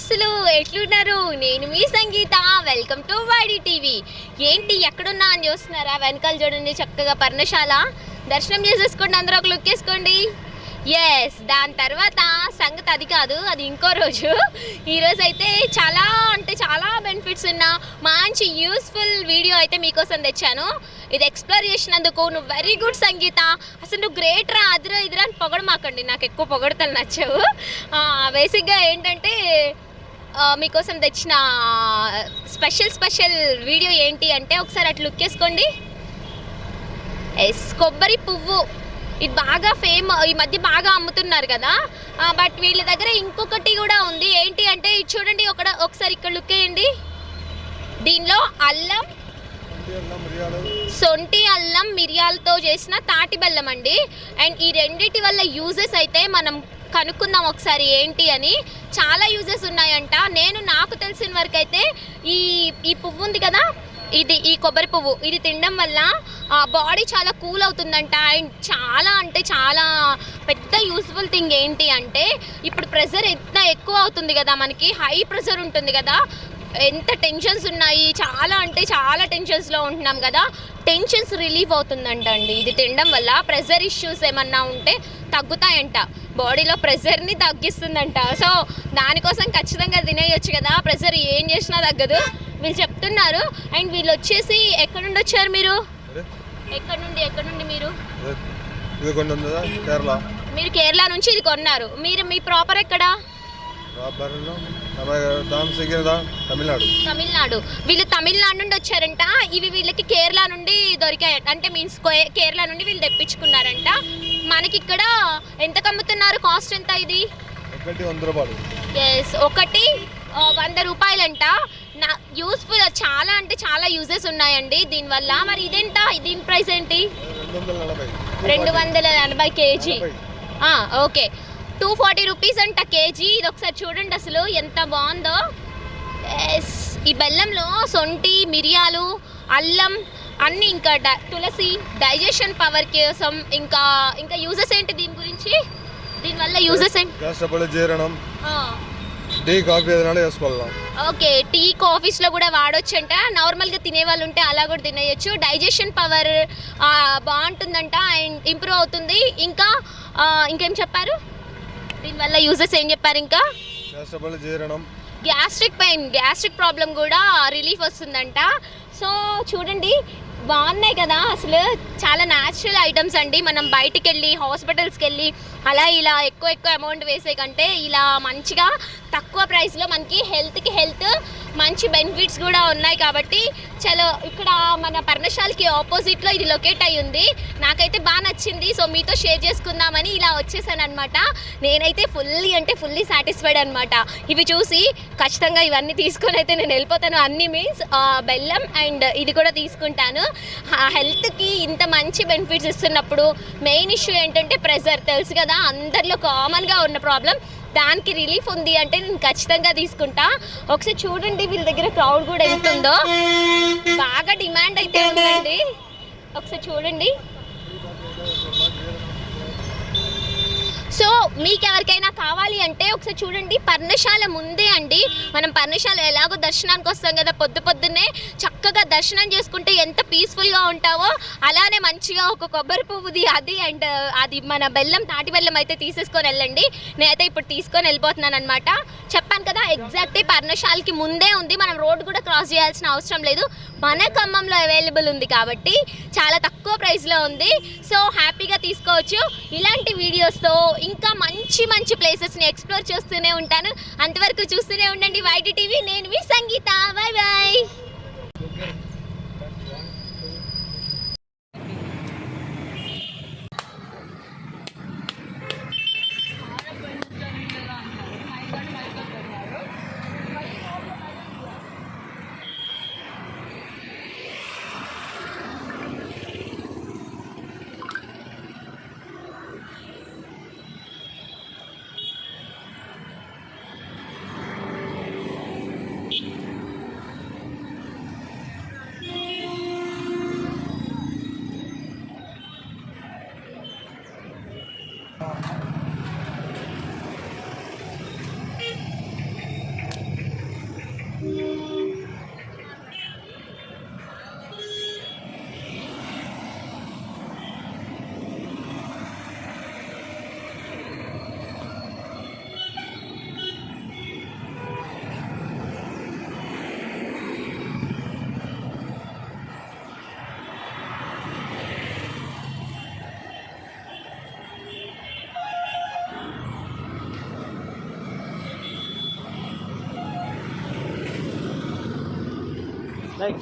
దోస్తులు ఎట్లున్నారు? నేను మీ Sangeetha. Welcome to Y D TV ఏంటి ఎక్కడున్నా అని చూస్తున్నారా? వెనకాల చూడండి చక్కగా పర్ణశాల. దర్శనం చేసేసుకోండి అందరూ ఒక లుక్ వేసుకోండి. ఎస్ దాని తర్వాత సంగతి అది కాదు అది ఇంకో రోజు. ఈరోజు అయితే చాలా అంటే చాలా బెనిఫిట్స్ ఉన్న మంచి యూస్ఫుల్ వీడియో అయితే మీకోసం తెచ్చాను. ఇది ఎక్స్ప్లోర్ చేసినందుకు నువ్వు వెరీ గుడ్ సంగీత. అసలు నువ్వు గ్రేట్ రా అదిరా ఇదిరా అని పొగడమాకండి. నాకు ఎక్కువ పొగడతలు నచ్చవు. బేసిక్గా ఏంటంటే మీకోసం తెచ్చిన స్పెషల్ స్పెషల్ వీడియో ఏంటి అంటే ఒకసారి అట్లా లుక్ వేసుకోండి. ఎస్ కొబ్బరి పువ్వు. ఇది బాగా ఫేమ్ ఈ మధ్య బాగా అమ్ముతున్నారు కదా. బట్ వీళ్ళ దగ్గర ఇంకొకటి కూడా ఉంది. ఏంటి అంటే ఇది చూడండి ఒక ఒకసారి ఇక్కడ లుక్ వేయండి. దీనిలో అల్లం సొంటి అల్లం మిరియాలతో చేసిన తాటి బెల్లం అండి. అండ్ ఈ రెండిటి వల్ల యూజెస్ అయితే మనం కనుక్కుందాం ఒకసారి ఏంటి అని. చాలా యూజెస్ ఉన్నాయంట. నేను నాకు తెలిసిన వరకు అయితే ఈ ఈ పువ్వు ఉంది కదా ఇది ఈ కొబ్బరి పువ్వు ఇది తినడం వల్ల బాడీ చాలా కూల్ అవుతుందంట. అండ్ చాలా అంటే చాలా పెద్ద యూస్ఫుల్ థింగ్ ఏంటి అంటే ఇప్పుడు ప్రెషర్ ఎంత ఎక్కువ అవుతుంది కదా మనకి హై ప్రెషర్ ఉంటుంది కదా ఎంత టెన్షన్స్ ఉన్నాయి? చాలా అంటే చాలా టెన్షన్స్లో ఉంటున్నాం కదా. టెన్షన్స్ రిలీఫ్ అవుతుందంట అండి. ఇది తినడం వల్ల ప్రెషర్ ఇష్యూస్ ఏమన్నా ఉంటే తగ్గుతాయంట. బాడీలో ప్రెషర్ని తగ్గిస్తుందంట. సో దానికోసం ఖచ్చితంగా తినేయొచ్చు కదా. ప్రెషర్ ఏం చేసినా తగ్గదు. వీళ్ళు చెప్తున్నారు. అండ్ వీళ్ళు వచ్చేసి ఎక్కడ నుండి వచ్చారు మీరు? ఎక్కడ నుండి? ఎక్కడ నుండి మీరు? మీరు కేరళ నుంచి ఇది కొన్నారు. మీరు మీ ప్రాపర్ ఎక్కడ? తమిళనాడు. తమిళనాడు. వీళ్ళు తమిళనాడు నుండి వచ్చారంట. ఇవి వీళ్ళకి కేరళ నుండి దొరికాయి అంటే మీన్స్ కేరళ నుండి వీళ్ళు తెప్పించుకున్నారంట. మనకి ఇక్కడ ఎంత కమ్ముతున్నారు? కాస్ట్ ఎంత ఇది? ఒకటి వంద రూపాయలు. ఎస్ ఒకటి వంద రూపాయలంట. నా యూస్ఫుల్ చాలా అంటే చాలా యూజెస్ ఉన్నాయండి. దీనివల్ల మరి ఇదెంత దీని ప్రైస్ ఏంటి? రెండు వందల ఎనభై KG. Okay. Two forty rupees అంట కేజీ ఇది ఒకసారి చూడండి అసలు ఎంత బాగుందో. ఈ బెల్లంలో సొంటి మిరియాలు అల్లం అన్నీ ఇంకా డ- తులసి డైజెషన్ పవర్ కోసం ఇంకా ఇంకా యూజెస్ ఏంటి దీని గురించి? దీనివల్ల యూజెస్ ఏంటి? జీరణం. టీ కాఫీ ఏదైనా ఓకే టీ కాఫీస్లో కూడా వాడొచ్చంట. నార్మల్గా తినే వాళ్ళు ఉంటే అలా కూడా తినేయచ్చు. డైజెషన్ పవర్ బాగుంటుందంట అండ్ ఇంప్రూవ్ అవుతుంది. ఇంకా ఇంకేం చెప్పారు? దీనివల్ల యూజెస్ ఏం చెప్పారు ఇంకా? జీరణం. గ్యాస్ట్రిక్ పెయిన్ గ్యాస్ట్రిక్ ప్రాబ్లం కూడా రిలీఫ్ వస్తుందంట. సో చూడండి బాగున్నాయి కదా. అసలు చాలా న్యాచురల్ ఐటమ్స్ అండి. మనం బయటికి వెళ్ళి హాస్పిటల్స్కి వెళ్ళి అలా ఇలా ఎక్కువ ఎక్కువ అమౌంట్ వేసే కంటే ఇలా మంచిగా తక్కువ ప్రైస్లో మనకి హెల్త్కి హెల్త్ మంచి బెనిఫిట్స్ కూడా ఉన్నాయి కాబట్టి చలో ఇక్కడ మన పర్ణశాలకి ఆపోజిట్లో ఇది లొకేట్ అయి ఉంది. నాకైతే బాగా నచ్చింది సో మీతో షేర్ చేసుకుందామని ఇలా వచ్చేసాను అనమాట నేనైతే ఫుల్లీ అంటే ఫుల్లీ సాటిస్ఫైడ్ అనమాట ఇవి చూసి ఖచ్చితంగా ఇవన్నీ తీసుకొని అయితే నేను వెళ్ళిపోతాను. అన్ని మీన్స్ బెల్లం అండ్ ఇది కూడా తీసుకుంటాను. హెల్త్కి ఇంత మంచి బెనిఫిట్స్ ఇస్తున్నప్పుడు మెయిన్ ఇష్యూ ఏంటంటే ప్రెజర్ తెలుసు కదా అందరిలో కామన్గా ఉన్న ప్రాబ్లం దానికి రిలీఫ్ ఉంది అంటే నేను ఖచ్చితంగా తీసుకుంటా. ఒకసారి చూడండి వీళ్ళ దగ్గర క్రౌడ్ కూడా ఎంత ఉందో. బాగా డిమాండ్ అయితే ఉందండి. ఒకసారి చూడండి సో మీకు ఎవరికైనా కావాలి అంటే ఒకసారి చూడండి పర్ణశాల ముందే అండి మనం పర్ణశాల ఎలాగో దర్శనానికి వస్తాం కదా పొద్దు పొద్దున్నే చక్కగా దర్శనం చేసుకుంటే ఎంత పీస్ఫుల్గా ఉంటావో అలానే మంచిగా ఒక కొబ్బరి పువ్వుది అది అండ్ అది మన బెల్లం తాటి బెల్లం అయితే తీసేసుకొని వెళ్ళండి. నేనైతే ఇప్పుడు తీసుకొని వెళ్ళిపోతున్నాను అనమాట చెప్పాను కదా ఎగ్జాక్ట్ పర్ణశాలకి ముందే ఉంది. మనం రోడ్ కూడా క్రాస్ చేయాల్సిన అవసరం లేదు. మన ఖమ్మంలో అవైలబుల్ ఉంది కాబట్టి చాలా తక్కువ ప్రైస్లో ఉంది. సో హ్యాపీగా తీసుకోవచ్చు. ఇలాంటి వీడియోస్తో ఇంకా మంచి మంచి ప్లేసెస్ని ఎక్స్ప్లోర్ చేస్తూనే ఉంటాను. అంతవరకు చూస్తూనే ఉండండి. వైటి టీవీ నేను మీ సంగీత. Bye bye like